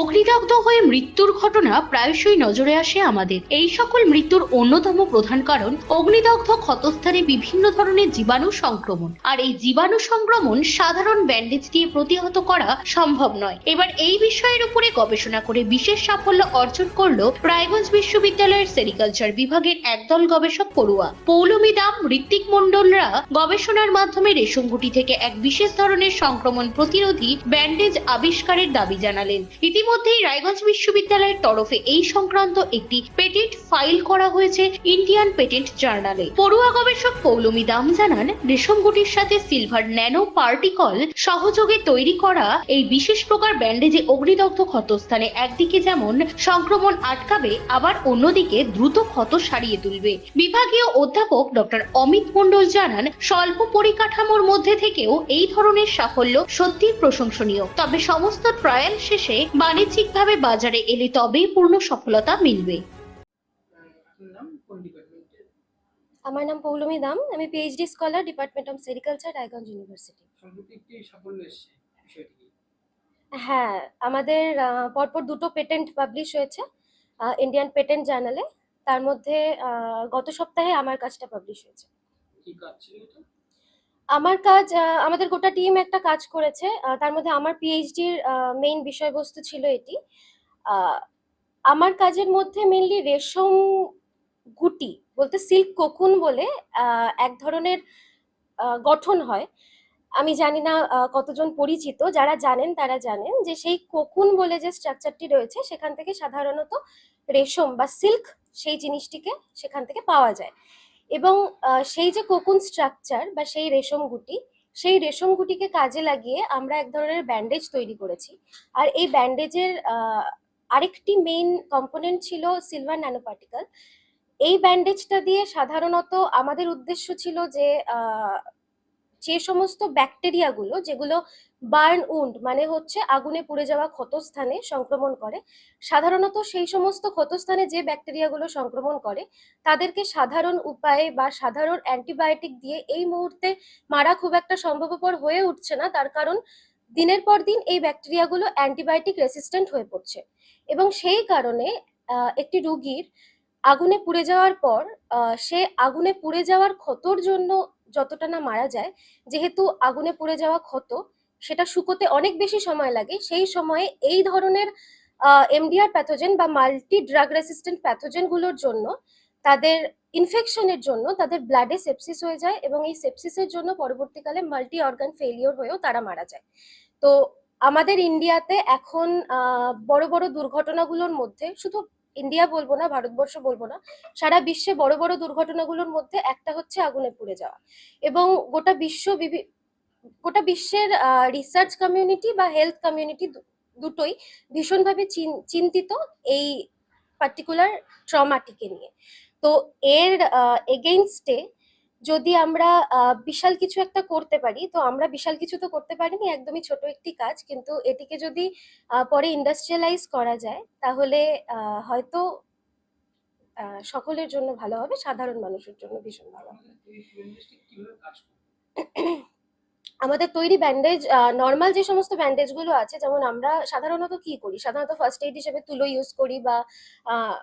অগ্নিদগ্ধ হয়ে মৃত্যুর ঘটনা প্রায়শই নজরে আসে আমাদের। এই সকল মৃত্যুর অন্যতম প্রধান কারণ অগ্নিদগ্ধ ক্ষতস্থানে বিভিন্ন ধরনের জীবাণু সংক্রমণ। আর এই জীবাণু সংক্রমণ সাধারণ ব্যান্ডেজ দিয়ে প্রতিহত করা সম্ভব নয়। এবার এই বিষয়ের উপরে গবেষণা করে বিশেষ সাফল্য অর্জন করল রায়গঞ্জ বিশ্ববিদ্যালয়ের সেরিকালচার বিভাগের একদল গবেষক পড়ুয়া। পৌলমী দাম, ঋত্বিক মণ্ডলরা গবেষণার মাধ্যমে রেশম গুটি থেকে এক বিশেষ ধরনের সংক্রমণ প্রতিরোধী ব্যান্ডেজ আবিষ্কারের দাবি জানালেন। ইতিমধ্যেই রায়গঞ্জ বিশ্ববিদ্যালয়ের তরফে এই সংক্রান্ত একটি পেটেন্ট ফাইল করা হয়েছে ইন্ডিয়ান পেটেন্ট জার্নালে। পড়ুয়া গবেষক পৌলমী দাম জানান, রেশমগুটির সাথে সিলভার ন্যানো পার্টিকল সহযোগে তৈরি করা এই বিশেষ প্রকার ব্যান্ডেজে অগ্নিদগ্ধ ক্ষতস্থানে একদিকে যেমন সংক্রমণ আটকাবে, আবার অন্যদিকে দ্রুত ক্ষত সারিয়ে তুলবে। বিভাগীয় অধ্যাপক ডক্টর অমিত মণ্ডল জানান, স্বল্প পরিকাঠামোর মধ্যে থেকেও এই ধরনের সাফল্য সত্যিই প্রশংসনীয়। তবে সমস্ত ট্রায়াল শেষে বাণিজ্যিকভাবে বাজারে এলে তবেই পূর্ণ সফলতা মিলবে। আমার নাম পৌলমী দাম। আমি PhD scholar department of sericulture Raiganj university? হ্যাঁ আমাদের পরপর দুটো পেটেন্ট পাবলিশ হয়েছে ইন্ডিয়ান পেটেন্ট জার্নালে তার মধ্যে গত সপ্তাহে আমার কাজটা পাবলিশ হয়েছে। কি কাজ ছিল এটা? আমার কাজ আমাদের গোটা টিম একটা কাজ করেছে। তার মধ্যে আমার পিএইচডির মেইন বিষয়বস্তু ছিল এটি। আমার কাজের মধ্যে মেনলি রেশম গুটি বলতে সিল্ক কোকুন বলে এক ধরনের গঠন হয়। আমি জানি না কতজন পরিচিত, যারা জানেন তারা জানেন যে সেই কোকুন বলে যে স্ট্রাকচারটি রয়েছে, সেখান থেকে সাধারণত রেশম বা সিল্ক সেই জিনিসটিকে সেখান থেকে পাওয়া যায়। এবং সেই যে কোকুন স্ট্রাকচার বা সেই রেশম গুটি, সেই রেশম গুটিকে কাজে লাগিয়ে আমরা এক ধরনের ব্যান্ডেজ তৈরি করেছি। আর এই ব্যান্ডেজের আরেকটি মেইন কম্পোনেন্ট ছিল সিলভার ন্যানো পার্টিকেল এই ব্যান্ডেজটা দিয়ে সাধারণত আমাদের উদ্দেশ্য ছিল যে যে সমস্ত ব্যাকটেরিয়াগুলো যেগুলো বার্ন উন্ড মানে হচ্ছে আগুনে পুড়ে যাওয়া ক্ষতস্থানে সংক্রমণ করে, সাধারণত সেই সমস্ত ক্ষতস্থানে যে ব্যাকটেরিয়াগুলো সংক্রমণ করে, তাদেরকে সাধারণ উপায়ে বা সাধারণ অ্যান্টিবায়োটিক দিয়ে এই মুহূর্তে মারা খুব একটা সম্ভবপর হয়ে উঠছে না, তার কারণ দিনের পর দিন এই ব্যাকটেরিয়াগুলো অ্যান্টিবায়োটিক রেসিস্ট্যান্ট হয়ে পড়ছে। এবং সেই কারণে একটি রুগীর আগুনে পুড়ে যাওয়ার পর সে আগুনে পুড়ে যাওয়ার ক্ষতর জন্য যতটা না মারা যায়, যেহেতু আগুনে পুড়ে যাওয়া ক্ষত, সেটা শুকোতে অনেক বেশি সময় লাগে। সেই সময়ে এই ধরনের এমডিআর প্যাথোজেন বা মাল্টি ড্রাগ রেসিস্ট্যান্ট প্যাথোজেনগুলোর জন্য তাদের ইনফেকশনের জন্য তাদের ব্লাডে সেপসিস হয়ে যায় এবং এই সেপসিসের জন্য পরবর্তীকালে মাল্টি অর্গান ফেলিওর হয়েও তারা মারা যায়। তো আমাদের ইন্ডিয়াতে এখন বড় বড় দুর্ঘটনাগুলোর মধ্যে শুধু ইন্ডিয়া বলব না, ভারতবর্ষ বলব না, সারা বিশ্বে বড় বড় দুর্ঘটনাগুলোর মধ্যে একটা হচ্ছে আগুনে পুড়ে যাওয়া। এবং গোটা বিশ্ব গোটা বিশ্বের রিসার্চ কমিউনিটি বা হেলথ কমিউনিটি দুটোই ভীষণভাবে চিন- চিন্তিত এই পার্টিকুলার ট্রমাটিকে নিয়ে। তো এর এগেইনস্টে যদি আমরা বিশাল কিছু একটা করতে পারি তো আমরা বিশাল কিছু তো করতে পারিনি একদমই ছোট একটি কাজ। কিন্তু এটিকে যদি পরে ইন্ডাস্ট্রিয়ালাইজ করা যায় তাহলে হয়তো সকলের জন্য ভালো হবে সাধারণ মানুষের জন্য ভীষণ ভালো হবে। আমাদের তৈরি ব্যান্ডেজ নর্মাল যে সমস্ত ব্যান্ডেজগুলো আছে যেমন আমরা সাধারণত কি করি? সাধারণত ফার্স্ট এইড হিসেবে তুলো ইউজ করি বা আহ,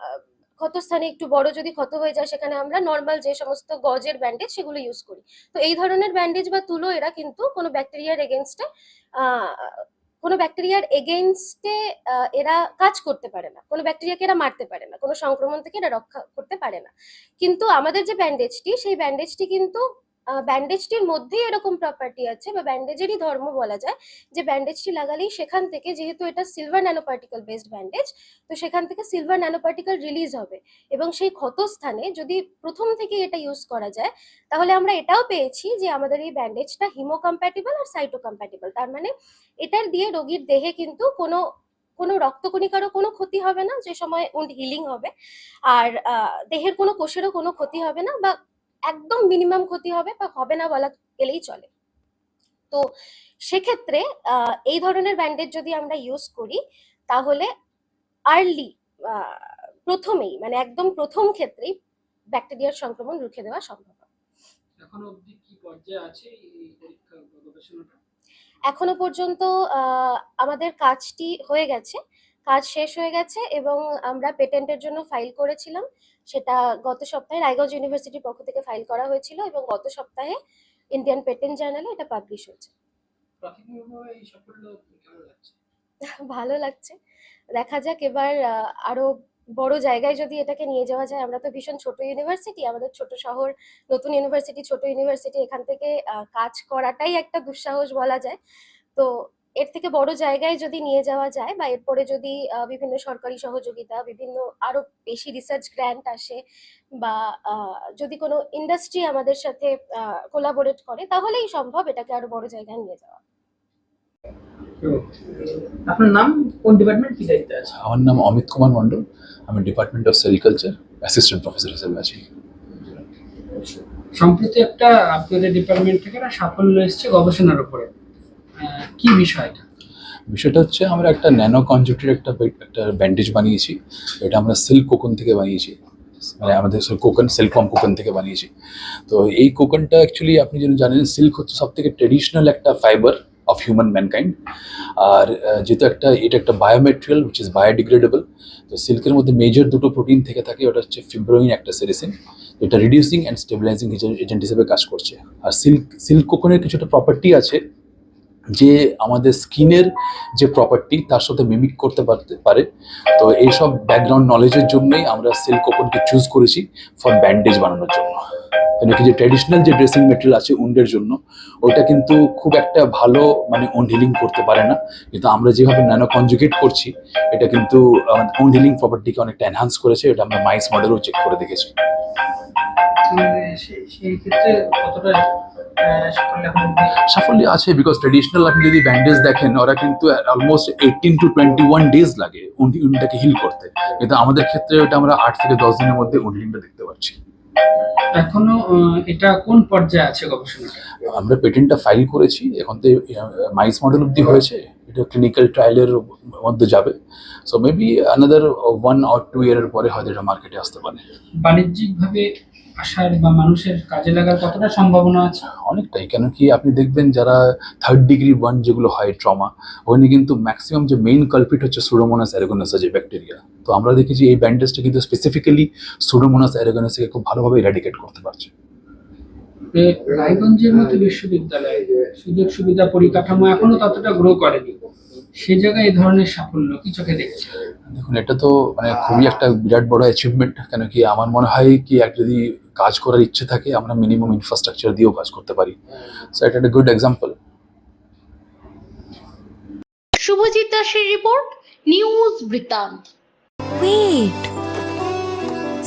ক্ষতস্থানে একটু বড় যদি ক্ষত হয়ে যায়, সেখানে আমরা নর্মাল যে সমস্ত গজের ব্যান্ডেজ সেগুলো ইউজ করি। তো এই ধরনের ব্যান্ডেজ বা তুলো এরা কিন্তু কোনো ব্যাকটেরিয়ার এগেনস্টে কোনো ব্যাকটেরিয়ার এগেনস্টে এরা কাজ করতে পারে না। কোনো ব্যাকটেরিয়াকে এরা মারতে পারে না। কোনো সংক্রমণ থেকে এরা রক্ষা করতে পারে না। কিন্তু আমাদের যে ব্যান্ডেজটি সেই ব্যান্ডেজটি কিন্তু ব্যান্ডেজটির মধ্যেই এরকম প্রপার্টি আছে বা ব্যান্ডেজেরই ধর্ম বলা যায় যে ব্যান্ডেজটি লাগালেই সেখান থেকে যেহেতু এটা silver nano particle based bandage তো সেখান থেকে সিলভার ন্যানো পার্টিকেল রিলিজ হবে। এবং সেই ক্ষতস্থানে যদি প্রথম থেকে এটা ইউজ করা যায়, তাহলে আমরা এটাও পেয়েছি যে আমাদের এই ব্যান্ডেজটা হিমো কম্প্যাটিবল আর সাইটো কম্প্যাটিবল তার মানে এটার দিয়ে রোগীর দেহে কিন্তু কোনো কোনো রক্তকণিকারও কোনো ক্ষতি হবে না, যে সময় উন্ড হিলিং হবে। আর দেহের কোনো কোষেরও কোনো ক্ষতি হবে না বা একদম মিনিমাম ক্ষতি হবে বা হবে না বলা গেলেই চলে। তো সেক্ষেত্রে আহ, এই ধরনের ব্যান্ডেজ যদি আমরা ইউজ করি তাহলে আর্লি প্রথমেই মানে একদম প্রথম ক্ষেত্রেই ব্যাকটেরিয়ার সংক্রমণ রুখে দেওয়া সম্ভব। এখনও অবধি কি পর্যায়ে আছে এই পরীক্ষা গবেষণাটা? এখনও পর্যন্ত আমাদের কাজটি হয়ে গেছে। কাজ শেষ হয়ে গেছে এবং আমরা পেটেন্টের জন্য ফাইল করেছিলাম। সেটা গত সপ্তাহে রায়গঞ্জ ইউনিভার্সিটির পক্ষ থেকে ফাইল করা হয়েছিল এবং গত সপ্তাহে ইন্ডিয়ান পেটেন্ট জার্নালে এটা পাবলিশ হয়েছে। ভালো লাগছে। দেখা যাক এবার আরও বড় জায়গায় যদি এটাকে নিয়ে যাওয়া যায় আমরা তো ভীষণ ছোট ইউনিভার্সিটি আমাদের ছোট শহর নতুন ইউনিভার্সিটি ছোট ইউনিভার্সিটি এখান থেকে কাজ করাটাই একটা দুঃসাহস বলা যায়। তো এর থেকে বড় জায়গায় যদি নিয়ে যাওয়া যায় বা এরপরে যদি আহ, বিভিন্ন সরকারি সহযোগিতা বিভিন্ন আরও বেশি রিসার্চ গ্র্যান্ট আসে বা আহ, যদি কোনো ইন্ডাস্ট্রি আমাদের সাথে কোলাবোরেট করে তাহলেই সম্ভব এটাকে আরও বড় জায়গায় নিয়ে যাওয়া। আপনার নাম কোন ডিপার্টমেন্ট কি দায়িত্বে আছে? আমার নাম অমিত কুমার মণ্ডল। আমি department of sericulture assistant professor হিসেবে আছি। সম্প্রতি একটা আপনাদের ডিপার্টমেন্ট থেকে একটা সাফল্য এসেছে গবেষণার উপরে। কি বিষয় এটা? বিষয়টা হচ্ছে আমরা একটা ন্যানো কনজেক্টের একটা একটা ব্যান্ডেজ বানিয়েছি। এটা আমরা সিল্ক কোকন থেকে বানিয়েছি। মানে আমাদের কোকন সিল্কম কোকন থেকে বানিয়েছি। তো এই কোকনটা অ্যাকচুয়ালি আপনি যেন জানেন, সিল্ক হচ্ছে সব থেকে ট্রেডিশনাল একটা ফাইবার অফ হিউম্যান ম্যানকাইন্ড আর যেহেতু একটা, এটা একটা বায়োমেটেরিয়াল উইচ ইজ বায়োডিগ্রেডেবল তো সিল্কের মধ্যে মেজর দুটো প্রোটিন থেকে থাকে, ওটা হচ্ছে ফিব্রোইন একটা সেরিসিন যেটা রিডিউসিং অ্যান্ড স্টেবিলাইজিং এজেন্ট হিসেবে কাজ করছে। আর সিল্ক সিল্ক কোকনের কিছুটা প্রপার্টি আছে যে আমাদের স্কিনের যে প্রপার্টি তার সাথে মিমিক করতে পারে। তো এইসব ব্যাকগ্রাউন্ড নলেজের জন্যই আমরা সিল্ক কোকনকে চুজ করেছি ফর ব্যান্ডেজ বানানোর জন্য। কেন কি যে ট্র্যাডিশনাল যে ড্রেসিং মেটেরিয়াল আছে উন্ডের জন্য ওটা কিন্তু খুব একটা ভালো মানে উন্ড হিলিং করতে পারে না। কিন্তু আমরা যেভাবে ন্যানো কনজুগেট করছি, এটা কিন্তু উন্ড হিলিং প্রপার্টিকে অনেকটা এনহান্স করেছে, এটা আমরা মাইস মডেলও চেক করে দেখেছি। সেই সেই ক্ষেত্রে কতটা সাফল্য আছে বিকজ ট্রেডিশনাল আপনি যদি ব্যান্ডেজ দেখেন ওরা কিন্তু almost eighteen to twenty one days লাগে উন্ডটাকে হিল করতে। কিন্তু আমাদের ক্ষেত্রে ওটা আমরা আট থেকে দশ দিনের মধ্যে উন্ডিলিংটা দেখতে পাচ্ছি। এখনও এটা কোন পর্যায়ে আছে গবেষণাটা? আমরা পেটেন্টটা ফাইল করেছি এখন তো মাইস মডেল অব্দি হয়েছে। এটা ক্লিনিক্যাল ট্রায়ালের মধ্যে যাবে। So maybe another one or two ইয়ারের পরে হয়তো এটা মার্কেটে আসতে পারে। বাণিজ্যিকভাবে আসার বা মানুষের কাজে লাগার কতটা সম্ভাবনা আছে? অনেকটাই কেন কি আপনি দেখবেন যারা থার্ড ডিগ্রি ওয়ান যেগুলো হয় ট্রমা ওখানে কিন্তু ম্যাক্সিমাম যে মেইন কালপিট হচ্ছে সুডোমোনাস অ্যারেগোনাসা যে ব্যাকটেরিয়া তো আমরা দেখেছি এই ব্যান্ডেজটা কিন্তু স্পেসিফিক্যালি সুডোমোনাস অ্যারেগোনাসকে খুব ভালোভাবে ইরাডিকেট করতে পারছে। রায়গঞ্জের মতো বিশ্ববিদ্যালয়ে সুযোগ সুবিধা পরিকাঠামো এখনও ততটা গ্রো করেনি। সে জায়গায় এই ধরনের সাফল্য কি চোখে দেখছে? দেখুন এটা তো মানে খুবই একটা বিরাট বড় অ্যাচিভমেন্ট কেন কি আমার মনে হয় কি এক যদি কাজ করার ইচ্ছে থাকে আমরা মিনিমাম ইনফ্রাস্ট্রাকচার দিয়েও কাজ করতে পারি। সো এটা একটা গুড এক্সাম্পল শুভজিৎ দাসের রিপোর্ট নিউজ বৃত্তান্ত Wait.